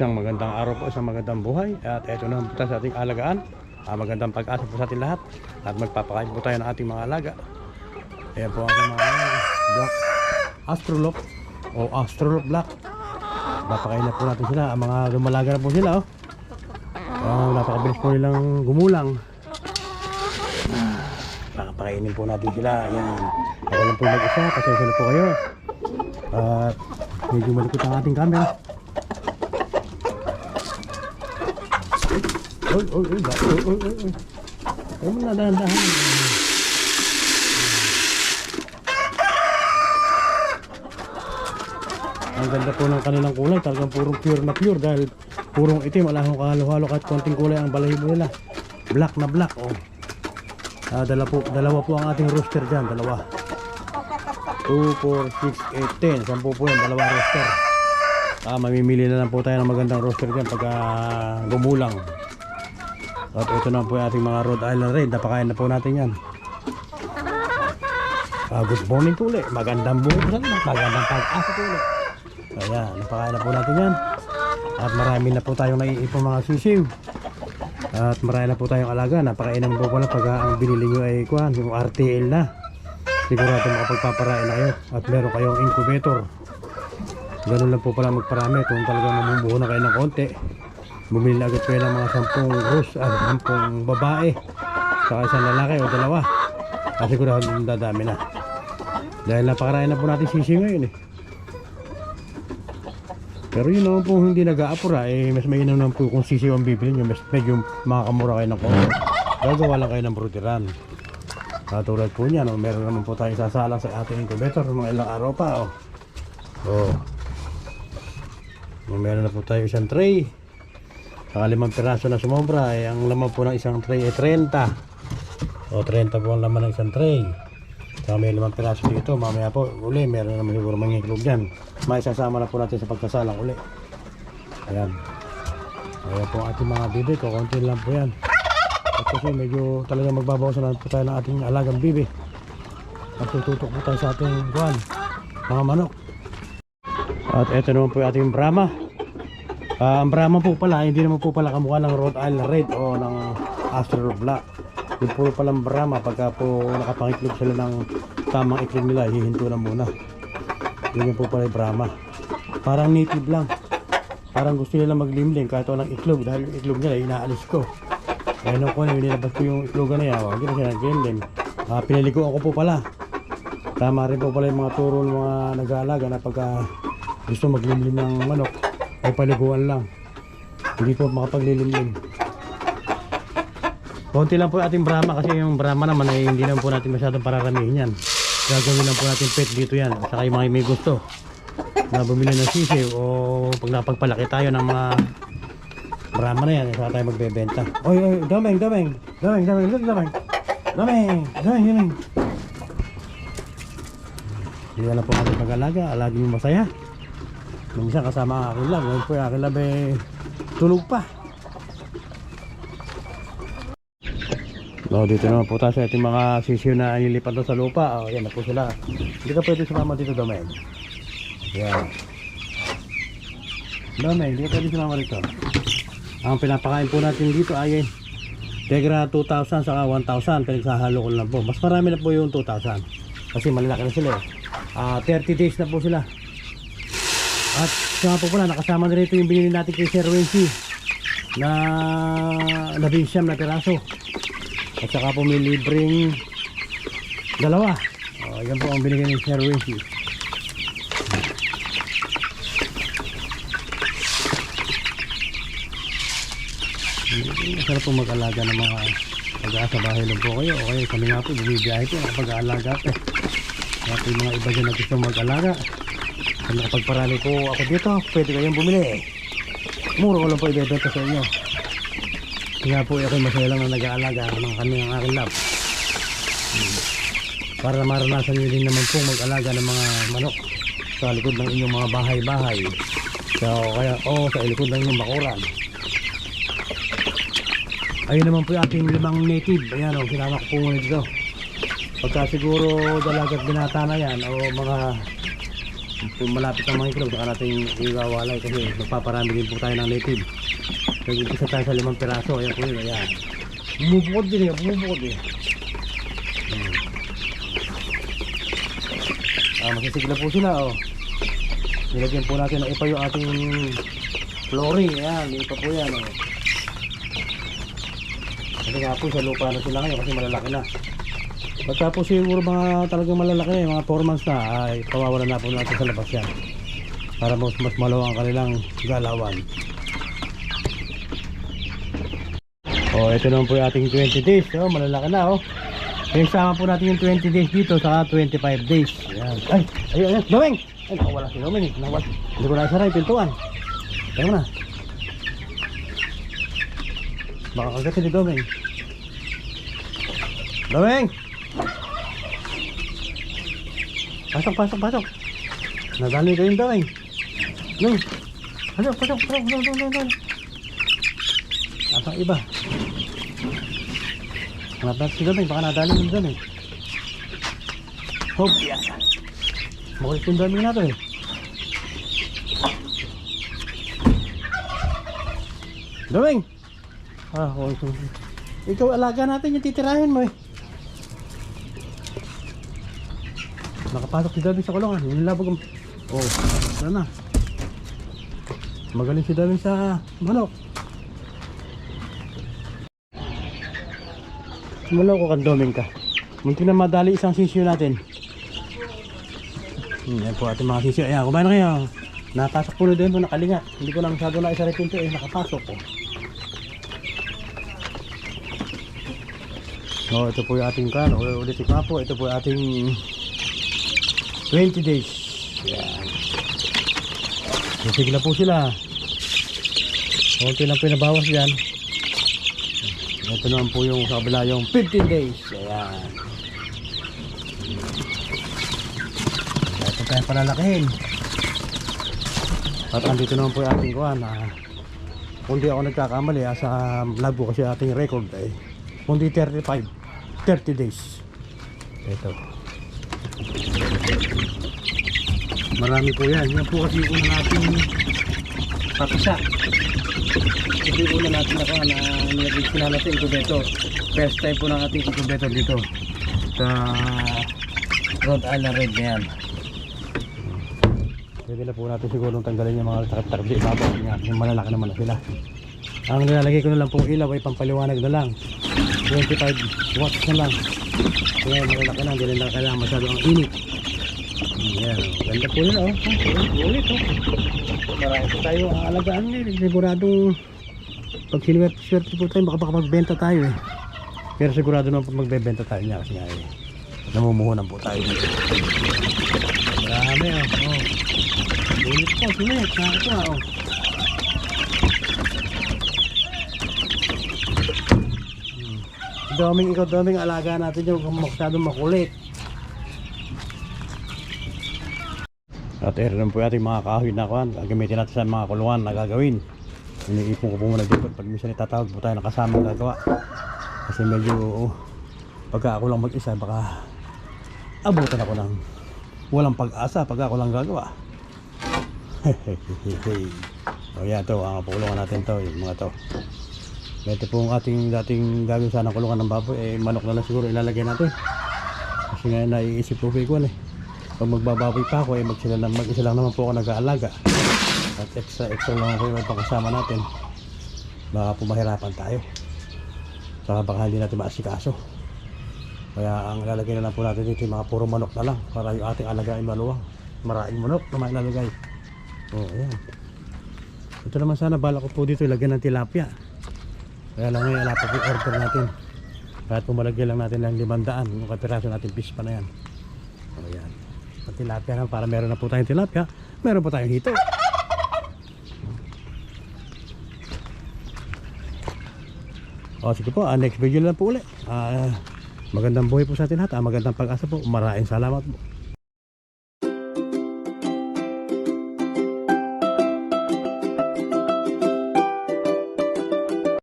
Isang magandang araw po, isang magandang buhay. At eto na po sa ating alagaan. Ah, Magandang pag-asa po sa ating lahat. At magpapakain po tayo ng ating mga alaga. Ayan po ang mga black. Astrolop. O astrolop black. Papakain na po natin sila. Ang mga lumalaga na po sila oh. Ah, napakabilis po nilang gumulang. Pakapakainin po natin sila. Ayan. Ako lang po mag-isa. Pasensya na po kayo. At medyo malikot ang ating camera Oy, oy, ba- oy, oy, oy, oy. Huwag mo na dahan-dahan. Ang ganda po ng kanilang kulay, talagang purong pure na pure dahil purong itim, wala akong kahalo-halo kahit konting kulay ang balahibo nila. Black na black, oh. Ah, dala po, dalawa po ang ating rooster dyan, dalawa. 2, 4, 6, 8, 10. Sampu po yan, dalawa rooster. Ah, mamimili na lang po tayo ng magandang rooster dyan pagka gumulang. At ito na po yung ating mga Rhode Island Red. Napakain na po natin yan. Ah, good morning po ulit. Magandang buhay. Magandang pag-asa po ulit. Ayan, napakain na po natin yan. At marami na po tayong naiipong mga sisiw. At marami na po tayong alaga. Napakainan po pala pag ang binili nyo ay kuhan, yung RTL na. Sigurado makapagpaparain na kayo. At meron kayong incubator. Ganun lang po pala magparami. Kung talagang namumuho na kayo ng konti. Bumili na agad kayo ng mga sampung rose, ah, sampung babae. Saka isang lalaki o dalawa. Kasi sigurado dadami na. Dahil napakarami na po natin sisi ngayon eh. Pero yun naman po hindi nag-aapura eh mas mainam naman po kung sisi ang bibili nyo mas medyo makakamura kayo ng konti. Gagawa lang kayo ng bruteran. Katulad po niyan, oh, meron naman po tayong sasalang sa ating incubator mga ilang araw pa. Oh. Oh. Meron na po tayo isang tray. Saka limang piraso na sumobra, eh, ang laman po ng isang tray ay 30. O 30 po ang laman ng isang tray. Saka may limang piraso dito, mamaya po uli, meron naman siguro mangiklog dyan. May na po natin sa pagkasalang uli. Ayan. Ayan po ang ating mga bibi, kukunti lang po yan. At kasi medyo talaga magbabawasan na po tayo ng ating alagang bibi. At tututok po tayo sa ating kuhan, mga manok. At ito naman po yung ating Brahma. Ah, ang Brahma po pala, hindi naman po pala kamukha ng Rhode Island Red o ng Astro Black. Yung puro palang Brahma, pagka po nakapangitlog sila ng tamang itlog nila, hihinto na muna. Yun yung po pala yung Brahma. Parang native lang. Parang gusto nila maglimlim kahit walang itlog dahil yung itlog nila inaalis ko. Kaya nung ko na nilabas ko yung itlog na yan, hindi na sila naglimlim. Ah, pinaliguan ko po pala. Tama rin po pala yung mga turo ng mga nag-aalaga na pagka gusto maglimlim ng manok ay paliguan lang. Hindi po makapaglilimlim. Konti lang po ating Brahma kasi yung Brahma naman ay hindi naman po natin masyadong pararamihin yan. Gagawin lang po natin pet dito yan. At saka yung mga may gusto. Na bumili ng sisiw o pag napagpalaki tayo ng mga Brahma na yan saka tayo magbebenta. Oy oy dameng dameng. Dameng dameng dameng dameng. Dameng dameng dameng hindi lang po natin pag-alaga. Alagin yung masaya Minsan kasama ang akin lang. Ngayon po yung akin lang eh, tulog pa. No, dito naman po tayo sa ating mga sisiyo na nilipat doon sa lupa. Oh, yan na po sila. Hindi ka pwede sumama dito, Domen. Yan. Domen, hindi ka pwede sumama dito. Ang pinapakain po natin dito ay Tegra 2,000 saka 1,000 pinagsahalo ko lang po. Mas marami na po yung 2,000. Kasi malalaki na sila eh. Ah, 30 days na po sila. At saka po pala, nakasama na rito yung binili natin kay Sir Wency na labing siyam na piraso. At saka po may libreng dalawa. O, yan po ang binigay ni Sir Wency. Masarap po mag-alaga ng mga pag-aasa bahay lang po kayo. O kaya kami nga po, bumibiyahe po, pag-aalaga po. Kaya yung mga iba dyan na gusto mag-alaga. Kung nakapagparami po ako dito, pwede kayong bumili. Mura ko lang po ibebenta sa inyo. Kaya po ako masaya lang na nag-aalaga ng kami ng aking lab. Hmm. Para maranasan nyo din naman pong mag-alaga ng mga manok sa likod ng inyong mga bahay-bahay. So, kaya, o sa likod ng inyong bakuran. Ayun naman po yung ating limang native. Ayan o, sinama ko po muna dito. Pagka siguro dalagat binata na yan o mga kung malapit ang mga iklog, saka natin iwawalay kasi magpaparami din po tayo ng native. Nag-umpisa tayo sa limang piraso. Ayan po yun, ayan. Bumubukod din eh, bumubukod eh. Hmm. Ah, masisigla po sila oh. Nilagyan po natin ng ipa yung ating flooring. Ayan, ipa po yan oh. Kasi nga po sa lupa na sila ngayon kasi malalaki na. Pagka siguro mga talagang malalaki na, mga 4 months na, ay pawawalan na po natin sa labas yan. Para mas, mas malaw ang kanilang galawan. Oh, ito naman po yung ating 20 days. Oh, malalaki na oh. Pinagsama po natin yung 20 days dito sa 25 days. Ayan. Ay, ay, ay, Domeng! Ay, nakawala si Domeng. eh. Nakawala. Hindi ko na yung pintuan. Tayo mo na. Baka kagatin ni Domeng. Domeng! Pasok, pasok, pasok. Nadali ko yung Domeng. No. Pasok, pasok, pasok, pasok, pasok, pasok. Asang iba. Hanap natin si Domeng, baka nadali yung Domeng. Hope, yan. Makulit yung Domeng na to eh. Domeng! Ah, oh. Ikaw alaga natin yung titirahin mo eh. Nakapasok si Domeng sa kulungan. Yung labog ang... Oh, wala na. Magaling si Domeng sa manok. Simula ko kang Domeng ka. Munti na madali isang sisyo natin. Hmm, yan po ating mga sisyo. Ayan, kumain na kayo. Napasok po na doon po nakalinga. Hindi ko na masyado na isa rin pinto eh. Nakapasok po. Oh, ito po yung ating kan. Ulitin ko nga po. Ito po yung ating 20 days. Yan. Sige na po sila. Kunti lang pinabawas dyan. Ito naman po yung sa kabila yung 15 days. Ayan. Ito tayo palalakihin. At andito naman po yung ating kuhan. Ah, kung di ako nagkakamali ah, sa vlog ko kasi ating record ay kundi 35 30 days ito marami po yan. Yan po kasi una natin papisa. Yung una natin ako na nilagay natin incubator first time po ng ating incubator dito sa Rhode Island Red na yan. Pwede na po natin siguro tanggalin yung mga ibabaw nga. Yung malalaki naman na sila. Ang nilalagay ko na lang pong ilaw ay pampaliwanag na lang. 25 watts na lang kaya malalaki na hindi na kailangan masyado ang init Ayan, ganda po nila oh. Ulit oh. Marami po tayo ang alagaan ngayon. Siguradong pag sinuwerte po tayo, baka magbenta tayo eh. Pero sigurado naman pag magbebenta tayo niya kasi nga eh. Namumuhunan po tayo dito. Marami oh. oh. Ulit po, sinet. Nakakatuwa oh. Daming ikaw, daming alaga natin yung masyadong makulit. At ere naman po ating mga kahoy na kuhan. Gagamitin natin sa mga kulungan na gagawin. Iniipon ko po muna dito. Pag minsan itatawag po tayo ng kasama gagawa. Kasi medyo pagka ako lang mag-isa baka abutan ako ng walang pag-asa pag ako lang gagawa. o yan to, ang kulungan natin to, yung mga to. Ito po ang ating dating gagawin. Sana kulungan ng baboy. Eh manok na lang siguro ilalagay natin. Kasi nga naiisip po ko eh. Pag magbababoy pa ako eh magsila lang, mag-isa lang naman po ako nag-aalaga. At extra extra lang ako yung pagkasama natin. Baka po mahirapan tayo. Saka baka hindi natin maasikaso. Kaya ang lalagay na lang po natin dito yung mga puro manok na lang. Para yung ating alagain maluwang. Maraming manok na mailalagay. Oh ayan. Ito naman sana bala ko po dito ilagyan ng tilapia kaya lang ngayon alapa po yung order natin. Kahit pumalagyan lang natin ng limandaan yung kapiraso natin fish pa na yan. Oh ayan. Ang tilapia na para meron na po tayong tilapia meron po tayong hito. O sige po ah, next video lang po ulit. Ah, magandang buhay po sa atin lahat. Ah, magandang pag-asa po. Maraming salamat po